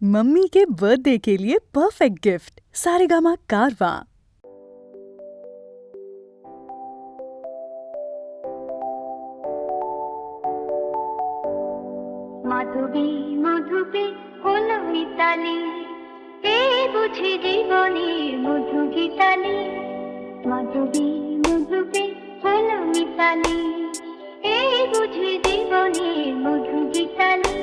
Mummy के birthday के लिए परफेक्ट गिफ्ट सारेगामा कारवा মাধবী মধুপে হলো মিতালি এই বুঝি জীবনে মধু গীতালি মাধবী মধুপে হলো মিতালি এই বুঝি জীবনে মধু গীতালি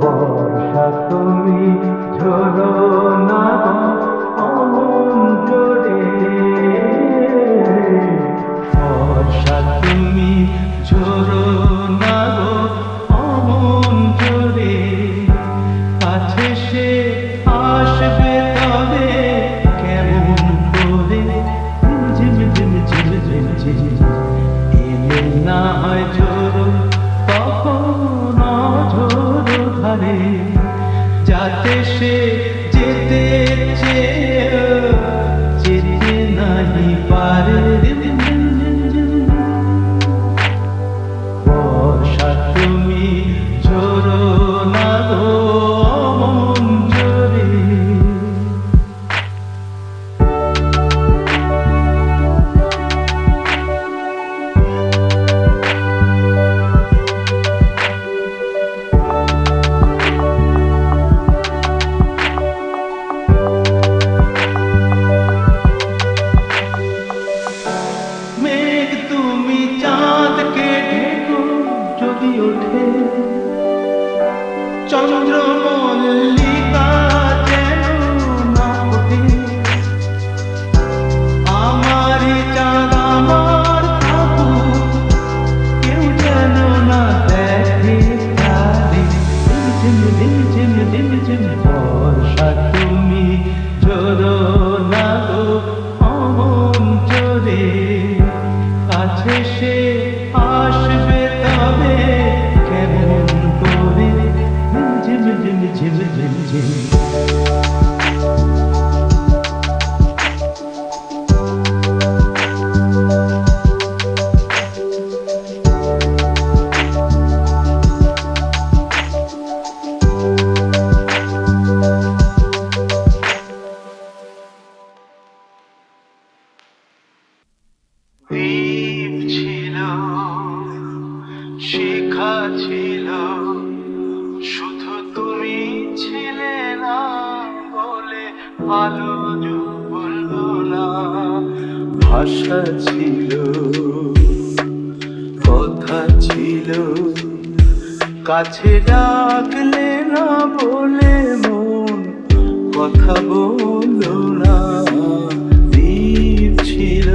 বর্ষা তুমি ঝিম ঝিম ঝিম ঝিম বর্ষা তুমি ঝোরো না গো অমন জোরে সে আলো বলল না, ভাষা ছিল, কথা ছিল। কাছে ডাকলে না বলে মন, কথা বলল না দ্বীপ ছিল,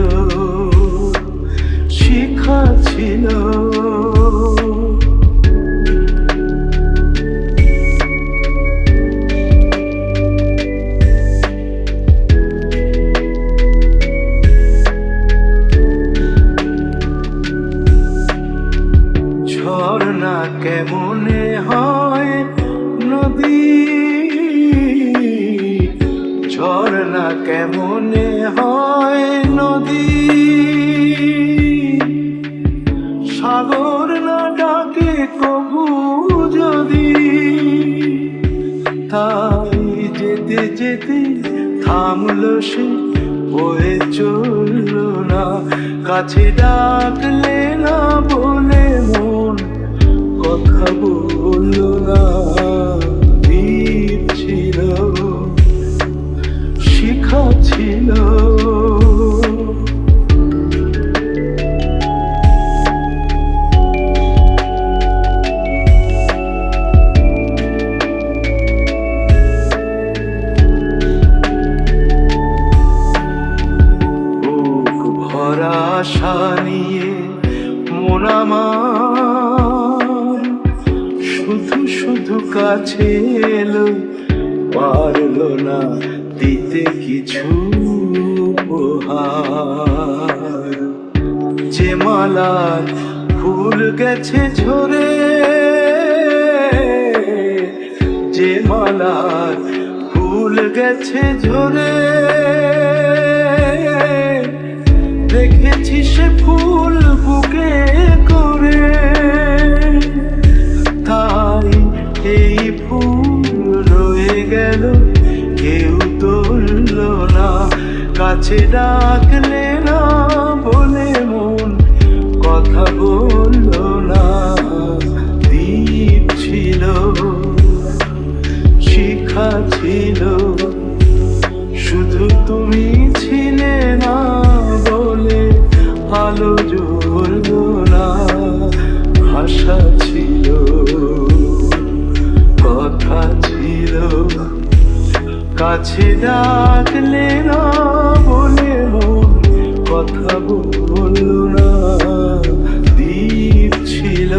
শিখা ছিল। ঝর্ণা কেমনে হয় নদী? সাগর না ডাকে কবু যদি? তাই যেতে যেতে থামলো সে, বয়ে চলল না। কাছে ডাকলে না বলে মন কথা বলল কাছে এলো পারল না দিতে কিছু যে মালার ফুল গেছে ঝরে, যে মালার ফুল গেছে ঝরে, দেখেছি সে ফুল বুকে করে। গেল, কেউ তুলল না। কাছে ডাকলে না বলে মন, কথা বলল না। দ্বীপ ছিল, শিখা ছিল, শুধু তুমি কাছে ডাকলে না বলে কথা বলল না দ্বীপ ছিল।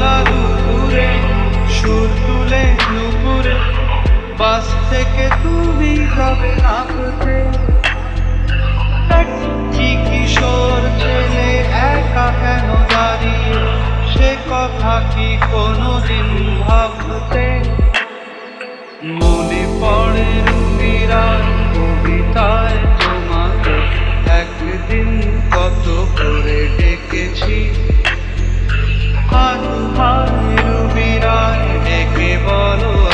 বেলা দুপুরে সুর তুলে নুপুরে। বাস থেকে তুমি যাবে নামতে কিশোর ছেলে একা কেন দাঁড়িয়ে? সে কথা কি কোনোদিন ভাবতে? মনে পড়ে রুমিরার কবিতায় তোমাকে। একদিন কত করে ডেকেছি। হাত হায় রুবিরায় ডেকে বলো।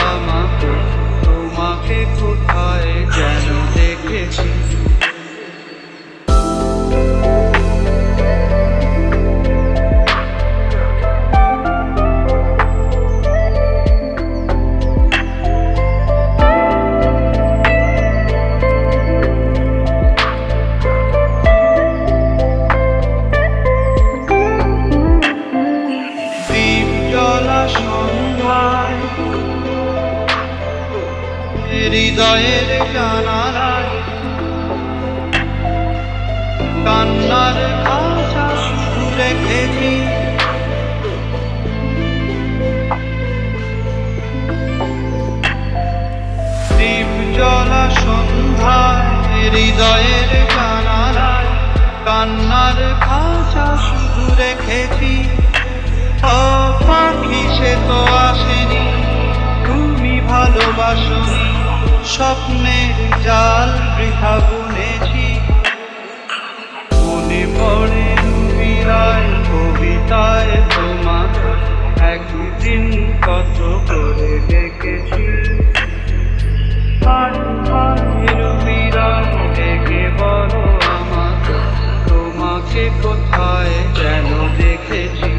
রেখেছি ও পাখি সে তো আসেনি, তুমি ভালোবাসনি স্বপ্নের জাল বৃথা বুনেছি। মনে পড়ে বিরায় কবিতায় তোমাকে একদিন কত করে ডেকেছি আর ভাইয়ের বিরায় ডেকে বলো তোমাকে কোথায় যেন দেখেছি।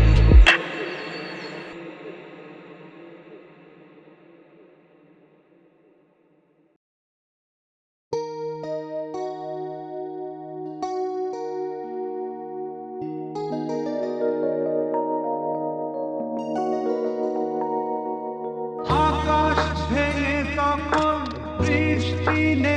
আকাশ ভেঙে তখন বৃষ্টি নেমেছিল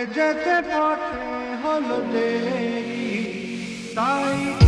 যেতে যেতে পথে হলো দেরি তাই তো